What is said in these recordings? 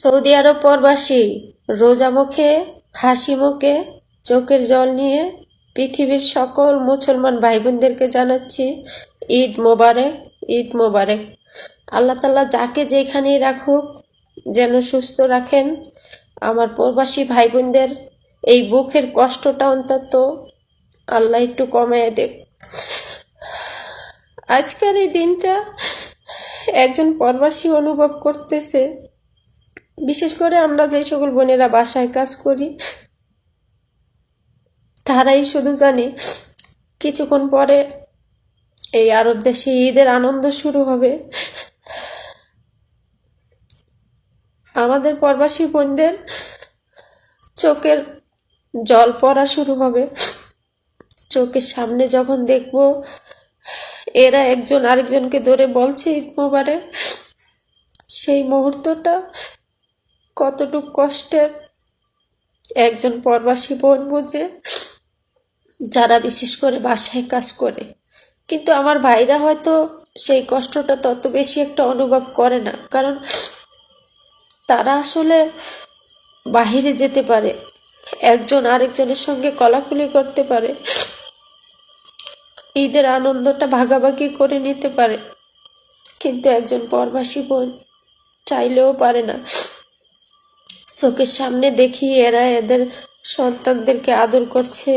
Saudi আরব প্রবাসী রোজা মুখে, হাসি মুখে, চোখের জল নিয়ে পৃথিবীর সকল মুসলমান ভাই বোনদেরকে জানাচ্ছি, ঈদ মোবারক ঈদ মোবারক। আল্লাহ তাল্লাহ যাকে যেখানেই রাখুক, যেন সুস্থ রাখেন। আমার প্রবাসী ভাই বোনদের এই বুকের কষ্টটা অন্তত আল্লাহ একটু কমায় দেখ আজকের এই দিনটা একজন প্রবাসী অনুভব করতেছে। বিশেষ করে আমরা যে সকল বোনেরা বাসায় কাজ করি, তারাই শুধু জানি কিছুক্ষণ পরে এই আরব দেশে ঈদের আনন্দ শুরু হবে। আমাদের প্রবাসী বোনদের চোখের জল পড়া শুরু হবে। চোখের সামনে যখন দেখব এরা একজন আরেকজনকে ধরে বলছে ঈদ মোবারক, সেই মুহূর্তটা কতটুক কষ্টের? একজন প্রবাসী বোন বুঝে, যারা বিশেষ করে বাসায় কাজ করে। কিন্তু আমার ভাইরা হয়তো সেই কষ্টটা তত বেশি একটা অনুভব করে না। কারণ তারা আসলে বাহিরে যেতে পারে, একজন আরেকজনের সঙ্গে কলাকুলি করতে পারে, ঈদের আনন্দটা ভাগাভাগি করে নিতে পারে। কিন্তু একজন প্রবাসী বোন চাইলেও পারে না। চোখের সামনে দেখি এরা এদের সন্তানদেরকে আদর করছে,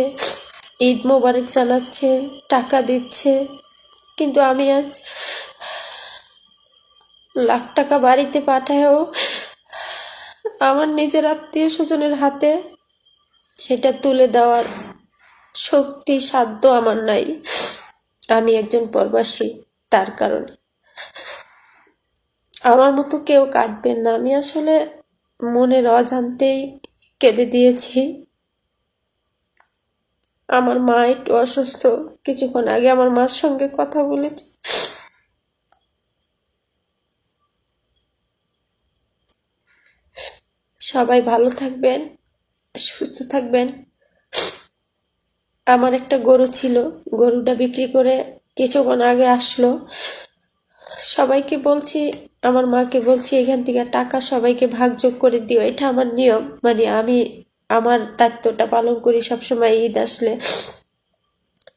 ঈদ মোবারক জানাচ্ছে, টাকা দিচ্ছে। কিন্তু আমি আজ লাখ টাকা বাড়িতে পাঠায়ও আমার নিজের আত্মীয় স্বজনের হাতে সেটা তুলে দেওয়ার শক্তি, সাধ্য আমার নাই। আমি একজন প্রবাসী, তার কারণে। আমার মতো কেউ কাঁদবেন না। আমি আসলে মনের অজান্তেই কেঁদে দিয়েছি। আমার মা একটু অসুস্থ। কিছুক্ষণ আগে আমার মার সঙ্গে কথা বলেছি। সবাই ভালো থাকবেন, সুস্থ থাকবেন। আমার একটা গরু ছিল। গরুটা বিক্রি করে কিছুক্ষণ আগে আসলো। সবাইকে বলছি, আমার মাকে বলছি, এখান থেকে টাকা সবাইকে ভাগযোগ করে দিও। এটা আমার নিয়ম। মানে আমি আমার দায়িত্বটা পালন করি, সবসময় ঈদ আসলে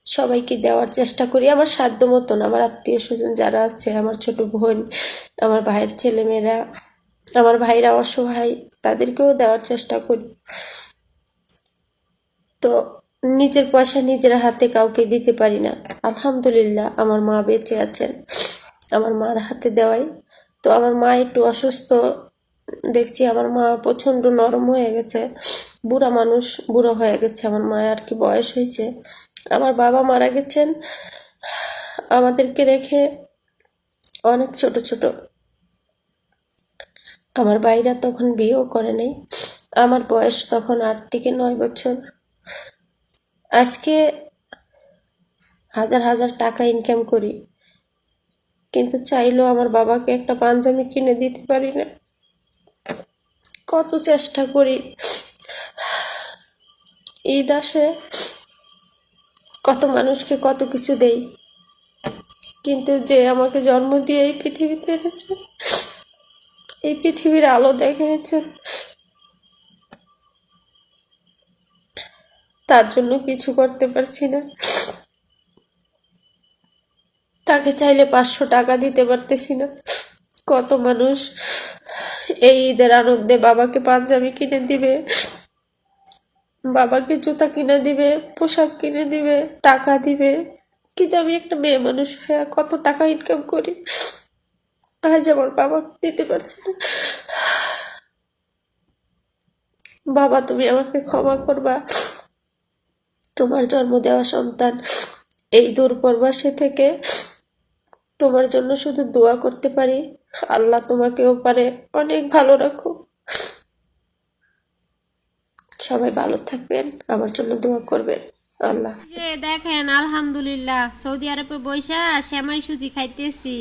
সবাইকে দেওয়ার চেষ্টা করি। আমার সাধ্য মতন। আমার আত্মীয় স্বজন যারা আছে, আমার ছোট বোন, আমার ভাইয়ের ছেলেমেয়েরা, আমার ভাইরা অসহায়, তাদেরকেও দেওয়ার চেষ্টা করি। তো নিজের পয়সা নিজের হাতে কাউকে দিতে পারি না। আলহামদুলিল্লাহ, আমার মা বেঁচে আছেন। আমার মার হাতে দেওয়াই। তো আমার মা একটু অসুস্থ। দেখছি আমার মা প্রচণ্ড নরম হয়ে গেছে। বুড়া মানুষ, বুড়ো হয়ে গেছে। আমার মায়ের আর কি বয়স হয়েছে। আমার বাবা মারা গেছেন। আমাদেরকে রেখে অনেক ছোট ছোট। আমার বাইরা তখন বিয়েও করে নেই। আমার বয়স তখন আট থেকে নয় বছর। আজকে হাজার হাজার টাকা ইনকাম করি। কিন্তু চাইলেও আমার বাবাকে একটা পাঞ্জাবি কিনে দিতে পারি না। কত চেষ্টা করি। ঈদ আসে কত মানুষকে কত কিছু দেই। কিন্তু যে আমাকে জন্ম দিয়ে এই পৃথিবীতে এনেছে, এই পৃথিবীর আলো দেখিয়েছেন তার জন্য কিছু করতে পারছি না। তাকে চাইলে পাঁচশো টাকা দিতে পারতেছি না। কত মানুষ এই ঈদের আনন্দে বাবাকে পাঞ্জাবি কিনে দিবে, বাবাকে জুতা কিনে দিবে, পোশাক কিনে দিবে, টাকা দিবে। কিন্তু আমি একটা মেয়ে মানুষ হয়ে কত টাকা ইনকাম করি, আজ আমার বাবা দিতে পারছি না। বাবা, তুমি আমাকে ক্ষমা করবা। তোমার জন্ম দেওয়া সন্তান এই দূর প্রবাসে থেকে তোমার জন্য শুধু দোয়া করতে পারি। আল্লাহ তোমাকেও পারে। অনেক ভালো রাখো। সবাই ভালো থাকবেন, আমার জন্য দোয়া করবেন। আল্লাহ দেখেন, আলহামদুলিল্লাহ, সৌদি আরবে বৈশা সেমাই সুজি খাইতেছি।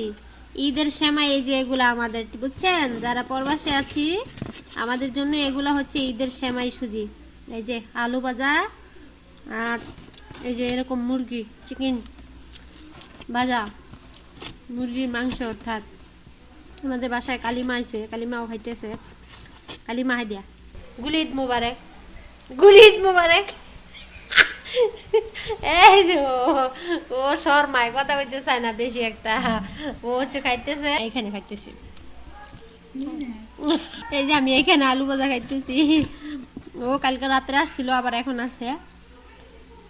ঈদের সেমাই এই যে এগুলো আমাদের, বুঝছেন? যারা প্রবাসে আছি, আমাদের জন্য এগুলা হচ্ছে ঈদের সেমাই সুজি। এই যে আলু ভাজা আর এই যে এরকম মুরগি, চিকেন ভাজা। মুরগির মাংস, অর্থাৎ আমাদের বাসায় কালিমা আইছে, কালিমাও খাইতেছে। কালিমা হাই দিয়া। গুলিদ মুবারক। গুলিদ মুবারক। এই যে ও- শর্মায়, কথা কইতে চায় না বেশি একটা। ও হচ্ছে খাইতেছে। এইখানে খাইতেছি। এই যে আমি এইখানে আলু ভাজা খাইতেছি। ও কালকে রাত্রে আসছিল, আবার এখন আসছে।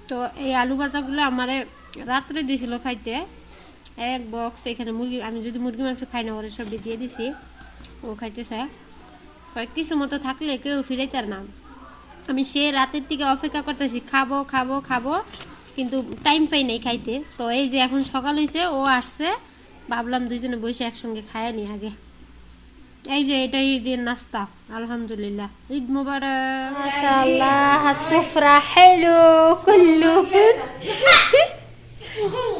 তো এই আলু ভাজাগুলো আমারে রাত্রে দিয়েছিল খাইতে। এক বক্স এখানে মুরগি আমি যদি মুরগি মাংস খাই না ওরা সব দিয়ে দিছি। ও খাইতেছে। কয়েক কিছু মতো থাকলে কেউ ফিরাইতার না। আমি সে রাতের থেকে অপেক্ষা করতেছি খাব খাব খাব কিন্তু টাইম পাই নাই খাইতে। তো এই যে এখন সকাল হয়েছে ও আসছে। ভাবলাম দুইজনে বসে একসঙ্গে খায় নি আগে। এই যে এটাই ঈদের নাস্তা আলহামদুলিল্লাহ। ঈদ মুবারক। মাশাআল্লাহ সুফরা হেলো কুল্লু।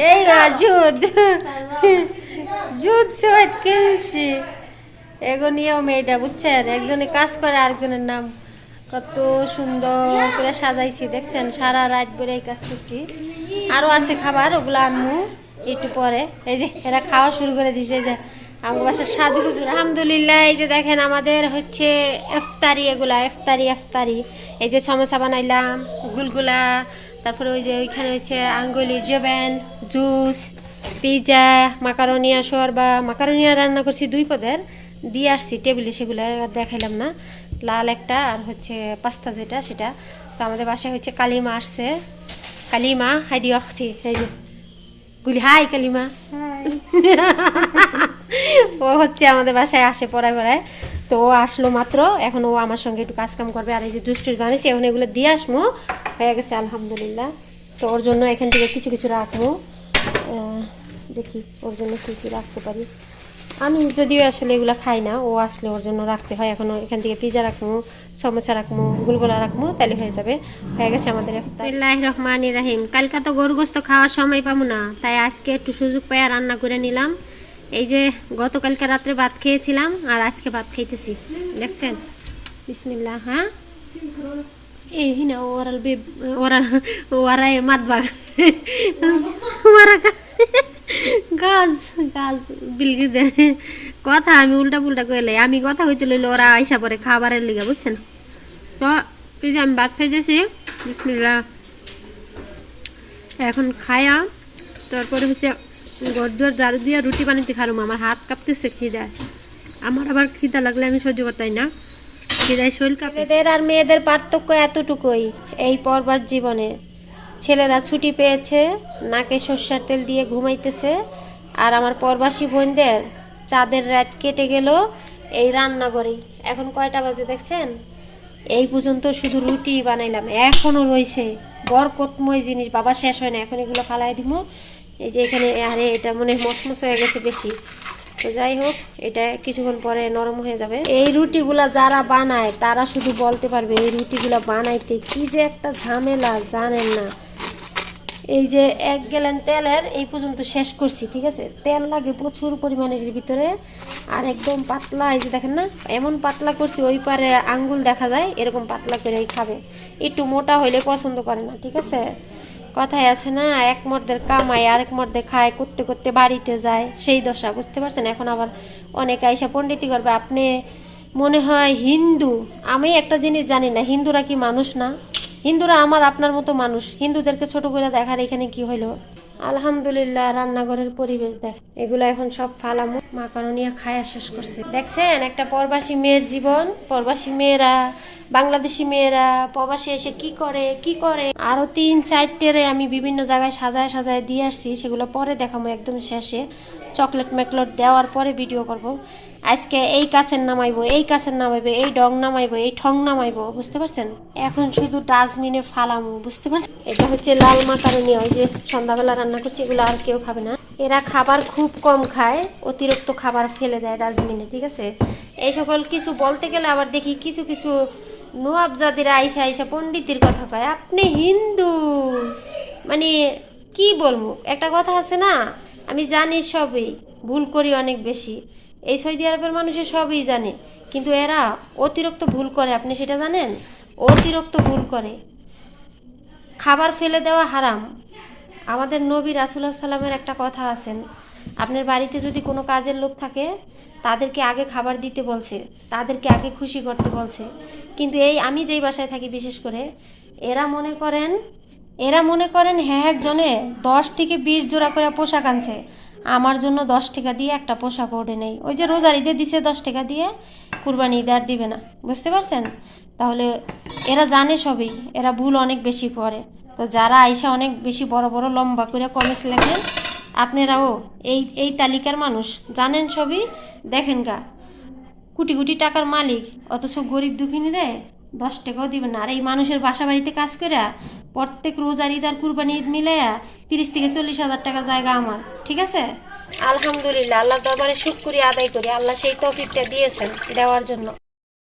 ايوه جود جود سويت كل شيء এগো নিয়ম এটা বুঝছেন একজনে কাজ করে আরেকজনের নাম কত সুন্দর করে সাজাইছি দেখছেন সারা রাত বেড়ে এই কাজ করছি আরও আছে খাবার ওগুলো আনমু একটু পরে এই যে এরা খাওয়া শুরু করে দিছে এই যে আমার বাসার সাজুগুজু আলহামদুলিল্লাহ, এই যে দেখেন আমাদের হচ্ছে এফতারি এগুলা, এফতারি এফতারি। এই যে সমোসা বানাইলাম, গুলগুলা, তারপরে ওই যে ওইখানে হচ্ছে আঙ্গুলি জবেন জুস পিৎজা মাকারনিয়া শোরবা মাকারনিয়া রান্না করছি দুই পদের। দিয়ে আসছি টেবিলে সেগুলো দেখাইলাম না। লাল একটা আর হচ্ছে পাস্তা যেটা, সেটা। তো আমাদের বাসায় হচ্ছে কালিমা আসছে। কালিমা, হাইদি, অখতি, এই গুলি হাই কালিমা। ও হচ্ছে আমাদের বাসায় আসে পড়ায় পড়ায় তো ও আসলো মাত্র এখন ও আমার সঙ্গে একটু কাজকাম করবে। আর এই যে দুষ্টুস বানিয়েছি এখন এগুলো দিয়ে আসব হয়ে গেছে আলহামদুলিল্লাহ। তো ওর জন্য এখান থেকে কিছু কিছু রাখব। দেখি ওর জন্য কী কী রাখতে পারি। আমি যদিও আসলে এগুলো খাই না, ও আসলে ওর জন্য রাখতে হয়। এখন এখান থেকে পিজা রাখব সমোসা রাখব গুলগুলা রাখব তাহলে হয়ে যাবে। হয়ে গেছে আমাদের রহমান রাহিম। কালকা তো গরু গোস্ত খাওয়ার সময় পাবো না, তাই আজকে একটু সুযোগ পেয়ে রান্না করে নিলাম। এই যে গতকালকে রাত্রে ভাত খেয়েছিলাম, আর আজকে ভাত খাইতেছি। দেখছেন? বিসমিল্লাহ হ্যাঁ? এই হিনা ওরাল বে ওরাল ওরাই মাতবাগ। ওরা গাছ গাছ বিলগি দে। কথা আমি উল্টা পুল্টা কইলে আমি কথা কইতে লইলে ওরা আইসা পরে খাবারের লিগা, বুঝছেন? তো, এই যে আমি ভাত খাইতেছি, বিসমিল্লাহ। এখন খায়া, তারপরে হচ্ছে গরদুয়ার ঝাড়ু দিয়া রুটি বানাইতে খারুম। আমার হাত কাঁপতেছে খিদায় আমার আবার খিদা লাগলে আমি সহ্য করতাই না। খিদায় শরীর কাঁপে। মেয়েদের আর মেয়েদের পার্থক্য এতটুকুই, এই পর্বার জীবনে। ছেলেরা ছুটি পেয়েছে, নাকে সর্ষার তেল দিয়ে ঘুমাইতেছে। আর আমার পরবাসী বোনদের চাঁদের রাত কেটে গেল এই রান্নাঘরেই এখন কয়টা বাজে দেখছেন? এই পর্যন্ত শুধু রুটি বানাইলাম, এখনও রয়েছে। বরকতময় জিনিস, বাবা শেষ হয় না, এখন এগুলো ফালাই দিব। এই যে এখানে, আরে এটা মনে মচমচ হয়ে গেছে বেশি। তো যাই হোক, এটা কিছুক্ষণ পরে নরম হয়ে যাবে। এই রুটিগুলা যারা বানায়, তারা শুধু বলতে পারবে, এই রুটিগুলা বানাইতে কি যে একটা ঝামেলা, জানেন না। এই যে এক গ্যালন তেলের এই পর্যন্ত শেষ করছি, ঠিক আছে? তেল লাগে প্রচুর পরিমাণের ভিতরে। আর একদম পাতলা, এই যে দেখেন না, এমন পাতলা করছি ওই পারে আঙ্গুল দেখা যায়, এরকম পাতলা করেই খাবে। একটু মোটা হইলে পছন্দ করে না, ঠিক আছে? কথায় আছে না, এক মর্দের কামায়, আরেক মর্দে খায়, করতে করতে বাড়িতে যায়, সেই দশা, বুঝতে পারছেন? এখন আবার অনেক আইসা পণ্ডিতি করবে, আপনি মনে হয় হিন্দু। আমি একটা জিনিস জানি না, হিন্দুরা কি মানুষ না? হিন্দুরা আমার আপনার মতো মানুষ। হিন্দুদেরকে ছোট করে দেখার এখানে কি হইল? আলহামদুলিল্লাহ, রান্নাঘরের পরিবেশ দেখ। এগুলো এখন সব ফালামু মাকারনিয়া খায়া শেষ করছে। দেখছেন, একটা প্রবাসী মেয়ের জীবন, প্রবাসী মেয়েরা, বাংলাদেশি মেয়েরা, প্রবাসী এসে কি করে কি করে? আরও তিন চারটেরে আমি বিভিন্ন জায়গায় সাজায় সাজায় দিয়ে আসছি, সেগুলো পরে দেখাবো একদম শেষে। চকলেট মেকলেট দেওয়ার পরে ভিডিও করব। আজকে এই কাছের নামাইবো এই কাছের নামাইবো এই ডং নামাইবো এই ঠং নামাইবো বুঝতে পারছেন? এখন শুধু ডাস্টবিনে ফালামু, বুঝতে পারছেন? এটা হচ্ছে লাল মাকারনি ওই যে সন্ধ্যাবেলা রান্না করছি, এগুলো আর কেউ খাবে না। এরা খাবার খুব কম খায়, অতিরিক্ত খাবার ফেলে দেয় ডাস্টবিনে, ঠিক আছে? এই সকল কিছু বলতে গেলে আবার দেখি কিছু কিছু নোয়াবজাদিরা আইসা আইসা পণ্ডিতের কথা কয়, আপনি হিন্দু? মানে কি বলব? একটা কথা আছে না? আমি জানি সবই, ভুল করি অনেক বেশি। এই সৌদি আরবের মানুষের সবই জানে। কিন্তু এরা অতিরিক্ত ভুল করে, আপনি সেটা জানেন? অতিরিক্ত ভুল করে। খাবার ফেলে দেওয়া হারাম। আমাদের নবী রাসুল্লাহ সাল্লামের একটা কথা আছেন। আপনার বাড়িতে যদি কোনো কাজের লোক থাকে, তাদেরকে আগে খাবার দিতে বলছে, তাদেরকে আগে খুশি করতে বলছে। কিন্তু এই আমি যেই বাসায় থাকি, বিশেষ করে, এরা মনে করেন, এরা মনে করেন হ্যাঁ একজনে দশ থেকে বিশ জোড়া করে পোশাক আনছে। আমার জন্য দশ টাকা দিয়ে একটা পোশাক ওঠে নেই। ওই যে রোজার ঈদে দিছে দশ টাকা দিয়ে, কুরবানি ঈদে আর দিবে না। বুঝতে পারছেন? তাহলে এরা জানে সবই, এরা ভুল অনেক বেশি করে। তো যারা আইসা অনেক বেশি বড় বড় লম্বা করে কমেন্টস লেখেন, আপনারাও এই এই তালিকার মানুষ, জানেন সবই, দেখেন গা। কোটি কোটি টাকার মালিক, অথচ গরিব দুঃখিনীরে দশ টাকাও দিবে না। আর এই মানুষের বাসা বাড়িতে কাজ করে প্রত্যেক রোজার ঈদ আর কুরবানি ঈদ মিলাইয়া তিরিশ থেকে চল্লিশ হাজার টাকা জায়গা আমার, ঠিক আছে? আলহামদুলিল্লাহ আল্লাহ দরবারে করি আদায় করি। আল্লাহ সেই তফিকটা দিয়েছেন দেওয়ার জন্য।